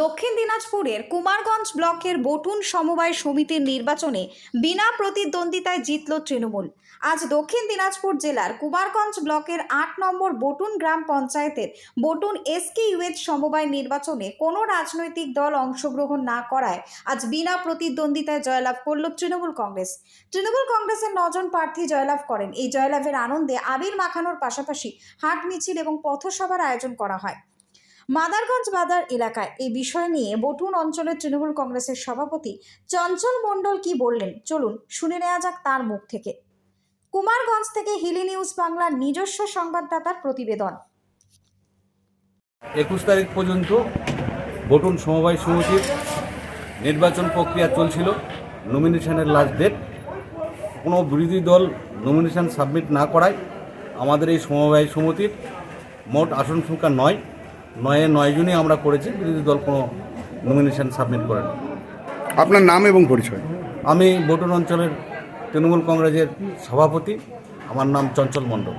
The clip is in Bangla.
দক্ষিণ দিনাজপুরের কুমারগঞ্জ ব্লকের বটুন সমবায় সমিতির নির্বাচনে বিনা প্রতিদ্বন্দ্বিতায় জিতল তৃণমূল। আজ দক্ষিণ দিনাজপুর জেলার কুমারগঞ্জ ব্লকের আট নম্বর বটুন গ্রাম পঞ্চায়েতের বটুন এসকে ইউএচ সমবায় নির্বাচনে কোনো রাজনৈতিক দল অংশগ্রহণ না করায় আজ বিনা প্রতিদ্বন্দ্বিতায় জয়লাভ করল তৃণমূল কংগ্রেস। তৃণমূল কংগ্রেসের নজন প্রার্থী জয়লাভ করেন। এই জয়লাভের আনন্দে আবির মাখানোর পাশাপাশি হাট মিছিল এবং পথসভার আয়োজন করা হয়। মাদারগঞ্জ বাজার এলাকায় এই বিষয় নিয়ে বটুন অঞ্চলের তৃণমূল কংগ্রেসের সভাপতি চঞ্চল মণ্ডল কি বললেন? চলুন শুনে নেওয়া যাক তার মুখ থেকে। কুমারগঞ্জ থেকে হিলি নিউজ বাংলার নিজস্ব সংবাদদাতার প্রতিবেদন। একুশ তারিখ পর্যন্ত বটুন সমবায় সমিতির নির্বাচন প্রক্রিয়া চলছিল। নমিনেশনের লাস্ট ডেট কোনো বিরোধী দল নমিনেশন সাবমিট না করায় আমাদের এই সমবায় সমিতির মোট আসন সংখ্যা নয়। নয়ে নয় জনই আমরা করেছি বিরোধী দল কোনো নমিনেশন সাবমিট করেনি। আপনার নাম এবং পরিচয়? আমি বোটন অঞ্চলের তৃণমূল কংগ্রেসের সভাপতি আমার নাম চঞ্চল মণ্ডল।